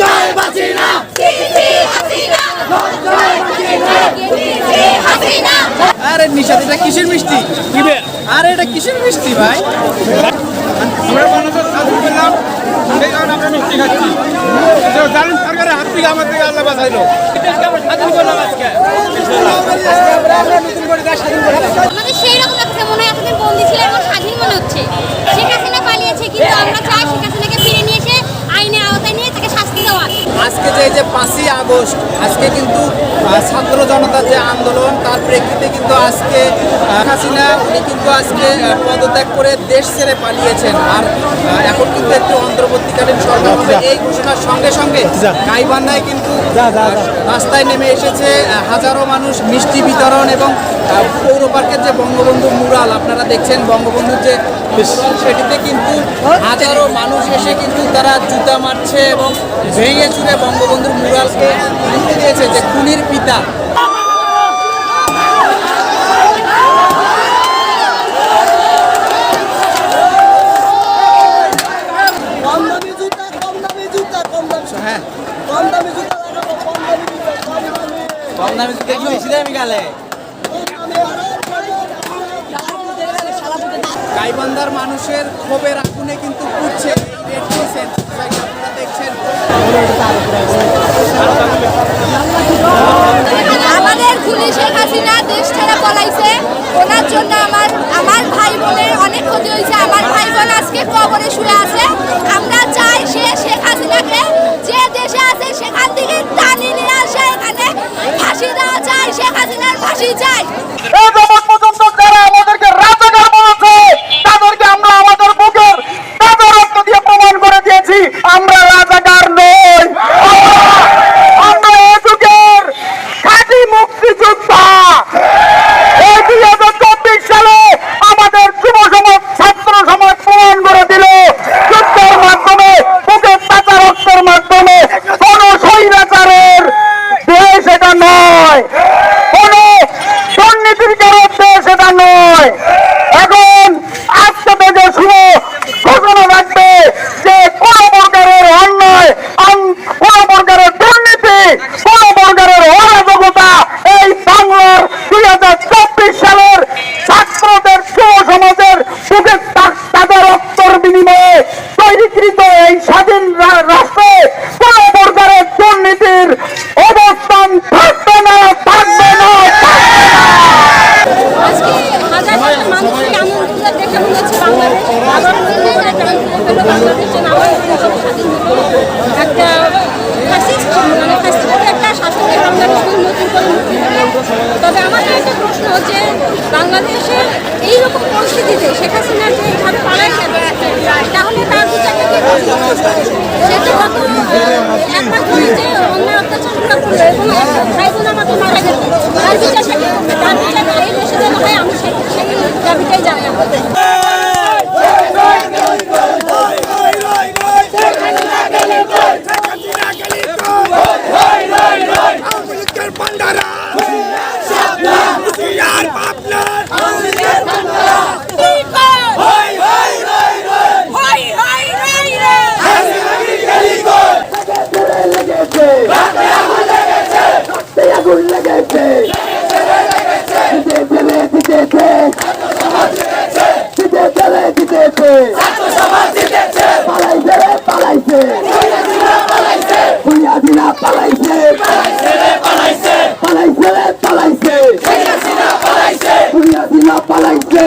জয় বাসিনা। হাসিনা মিষ্টি? আরে এটা কিসের মিষ্টি ভাই? মিষ্টি খাচ্ছি। হাত থেকে আমার থেকে আল্লাহ বাঁচাইলো। আমাদের সেই রকম লাগছে মনে হয় এতদিন বন্দি ছিল এখন স্বাধীন মনে হচ্ছে। আজকে যে যে পাঁচই আগস্ট আজকে কিন্তু ছাত্র জনতার যে আন্দোলন তার প্রেক্ষিতে কিন্তু আজকে হাসিনা উনি কিন্তু আজকে পদত্যাগ করে দেশ ছেড়ে পালিয়েছেন। আর এখন কিন্তু একটি অন্তর্বর্তীকালীন সরকার হবে। এই ঘোষণার সঙ্গে সঙ্গে গাইবান্ধায় কিন্তু রাস্তায় নেমে এসেছে হাজারো মানুষ মিষ্টি বিতরণ এবং পৌর পার্কের যে বঙ্গবন্ধু মুরাল আপনারা দেখছেন বঙ্গবন্ধুর যে সেটিতে কিন্তু হাজারো মানুষ এসে কিন্তু তারা জুতা মারছে এবং ভেঙে চুরে বঙ্গবন্ধুর মুরালকে লিখে দিয়েছে যে খুনির পিতা। হ্যাঁ কম দামি জুতা কম দামি জুতা। কম দামি কম দামি জুতা কি বেশি দামি গালে গাইবান্ধার মানুষের ক্ষোভের আগুনে কিন্তু পুড়ছে রেড ক্রিসেন্ট সোসাইটি আপনারা দেখছেন আমাদের খুনি শেখ হাসিনা দেশ ছেড়ে পলাইছে ওনার জন্য আমার আমার ভাই বোনের অনেক ক্ষতি হয়েছে। আমার ভাই বোন আজকে কবরে শুয়ে আছে। আমরা চাই সে শেখ হাসিনাকে হচ্ছে বাংলাদেশের এইরকম পরিস্থিতিতে শেখ হাসিনা যে এইভাবে গেল তাহলে তার বিচারটা সে তো কত আহ, একমাত্র যে অন্যায় অত্যাচারগুলো করল এবং ভাই বোন আমাকে মারা গেল। তার বিচারটা কি? তার বিচারটা এই দেশে যেন হয় আমি সেই দাবিটাই জানাই আমাদের পালাইছে। ভুইয়া দিনা পালাইছে। পালাইছে পালাইছে। ভুইয়া দিনা পালাইছে।